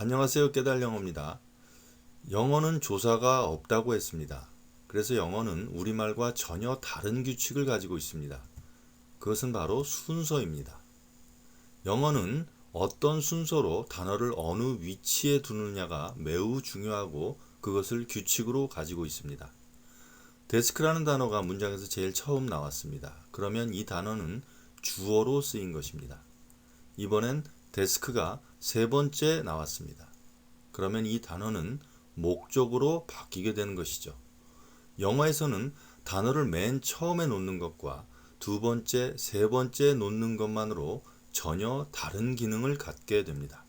안녕하세요. 깨달 영어입니다. 영어는 조사가 없다고 했습니다. 그래서 영어는 우리말과 전혀 다른 규칙을 가지고 있습니다. 그것은 바로 순서입니다. 영어는 어떤 순서로 단어를 어느 위치에 두느냐가 매우 중요하고 그것을 규칙으로 가지고 있습니다. 데스크라는 단어가 문장에서 제일 처음 나왔습니다. 그러면 이 단어는 주어로 쓰인 것입니다. 이번엔 데스크가 세 번째 나왔습니다. 그러면 이 단어는 목적으로 바뀌게 되는 것이죠. 영어에서는 단어를 맨 처음에 놓는 것과 두 번째, 세 번째 놓는 것만으로 전혀 다른 기능을 갖게 됩니다.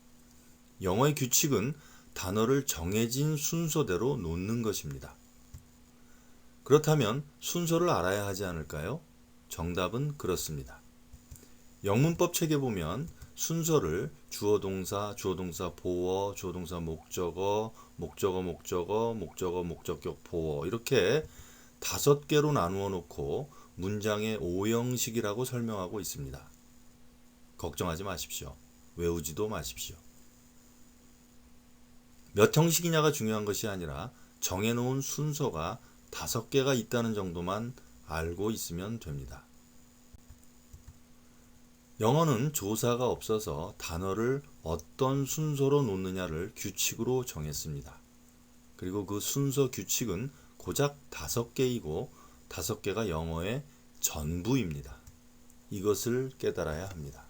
영어의 규칙은 단어를 정해진 순서대로 놓는 것입니다. 그렇다면 순서를 알아야 하지 않을까요? 정답은 그렇습니다. 영문법 책에 보면 순서를 주어 동사, 주어 동사 보어, 주어 동사 목적어, 목적어 목적어, 목적어 목적격 보어 이렇게 다섯 개로 나누어 놓고 문장의 오형식이라고 설명하고 있습니다. 걱정하지 마십시오. 외우지도 마십시오. 몇 형식이냐가 중요한 것이 아니라 정해놓은 순서가 다섯 개가 있다는 정도만 알고 있으면 됩니다. 영어는 조사가 없어서 단어를 어떤 순서로 놓느냐를 규칙으로 정했습니다. 그리고 그 순서 규칙은 고작 다섯 개이고 다섯 개가 영어의 전부입니다. 이것을 깨달아야 합니다.